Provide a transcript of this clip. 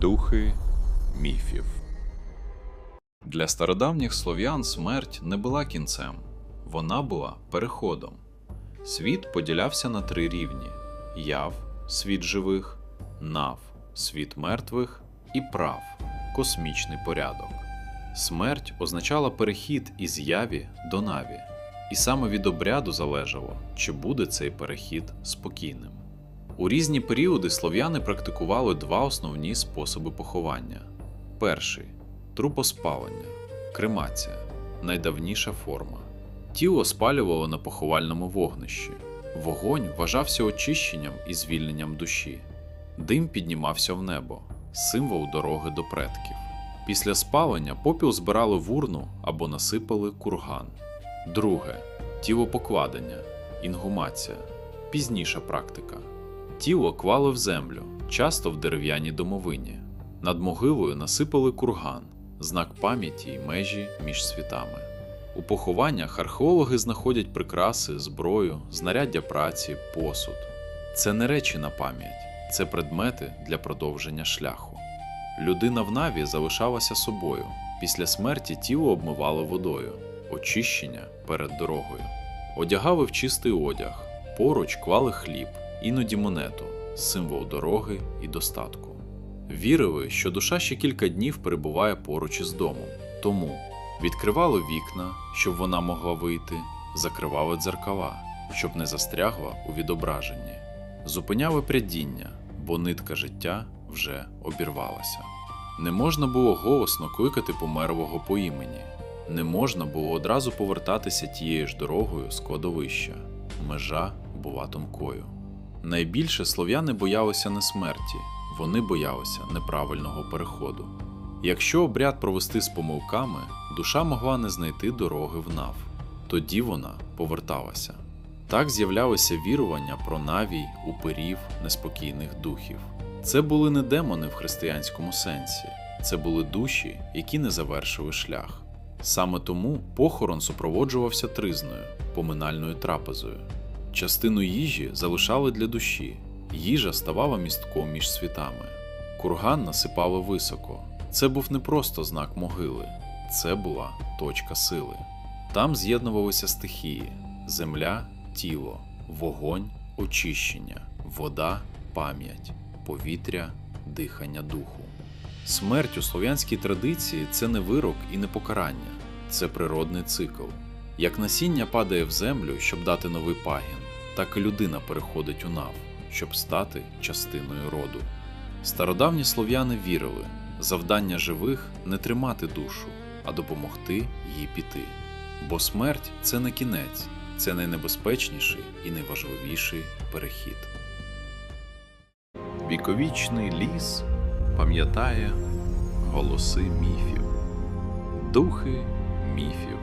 Духи міфів. Для стародавніх слов'ян смерть не була кінцем, вона була переходом. Світ поділявся на три рівні: яв світ живих, нав світ мертвих і прав космічний порядок. Смерть означала перехід із яві до наві, і саме від обряду залежало, чи буде цей перехід спокійним. У різні періоди слов'яни практикували два основні способи поховання: перший трупоспалення, кремація, найдавніша форма. Тіло спалювало на поховальному вогнищі. Вогонь вважався очищенням і звільненням душі. Дим піднімався в небо, символ дороги до предків. Після спалення попіл збирали в урну або насипали курган. Друге тілопокладення, інгумація, пізніша практика. Тіло клали в землю, часто в дерев'яній домовині. Над могилою насипали курган, знак пам'яті й межі між світами. У похованнях археологи знаходять прикраси, зброю, знаряддя праці, посуд. Це не речі на пам'ять, це предмети для продовження шляху. Людина в наві залишалася собою. Після смерті тіло обмивало водою, очищення перед дорогою. Одягали в чистий одяг, поруч клали хліб, іноді монету, символ дороги і достатку. Вірили, що душа ще кілька днів перебуває поруч із домом, тому відкривали вікна, щоб вона могла вийти, закривали дзеркала, щоб не застрягла у відображенні, зупиняли прядіння, бо нитка життя вже обірвалася. Не можна було голосно кликати померлого по імені, не можна було одразу повертатися тією ж дорогою з кладовища. Межа була тонкою. Найбільше слов'яни боялися не смерті, вони боялися неправильного переходу. Якщо обряд провести з помилками, душа могла не знайти дороги в нав, тоді вона поверталася. Так з'являлися вірування про навій, упирів, неспокійних духів. Це були не демони в християнському сенсі, це були душі, які не завершили шлях. Саме тому похорон супроводжувався тризною, поминальною трапезою. Частину їжі залишали для душі, їжа ставала містком між світами. Курган насипали високо. Це був не просто знак могили, це була точка сили. Там з'єднувалися стихії: земля, тіло, вогонь, очищення, вода, пам'ять, повітря, дихання духу. Смерть у слов'янській традиції це не вирок і не покарання, це природний цикл. Як насіння падає в землю, щоб дати новий пагін, так і людина переходить у нав, щоб стати частиною роду. Стародавні слов'яни вірили, завдання живих не тримати душу, а допомогти їй піти. Бо смерть це не кінець, це найнебезпечніший і найважливіший перехід. Віковічний ліс пам'ятає голоси міфів, духи міфів.